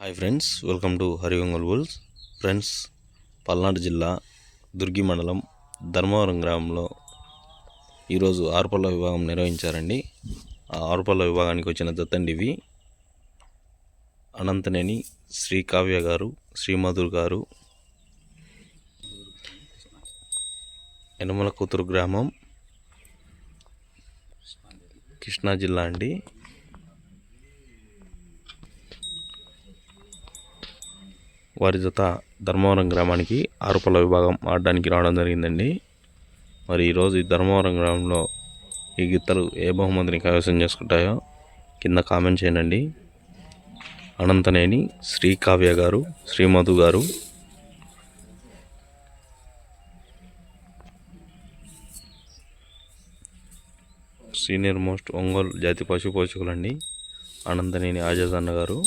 Hi friends welcome to Harivangal bulls friends Palnadu జిల్లా దుర్గి మండలం ధర్మవరం గ్రామంలో ఈరోజు ఆరుపల్ల విభాగం నిర్వహించారండి. ఆ ఆరుపల్ల విభాగానికి వచ్చిన దత్తండివి అనంతనేని శ్రీ కావ్య గారు శ్రీమధుర్ గారు. యనమల కూతురు గ్రామం కృష్ణా జిల్లా అండి. వారి జత ధర్మవరం గ్రామానికి ఆరుపల్ల విభాగం ఆడడానికి రావడం జరిగిందండి. మరి ఈరోజు ఈ ధర్మవరం గ్రామంలో ఈ గిత్తలు ఏ బహుమతిని కైవసం చేసుకుంటాయో కింద కామెంట్ చేయండి. అనంతనేని శ్రీ కావ్య గారు శ్రీమధు గారు. సీనియర్ మోస్ట్ ఒంగోలు జాతి పశు పోషకులండి. అనంతనేని ఆజాద్ అన్న గారు.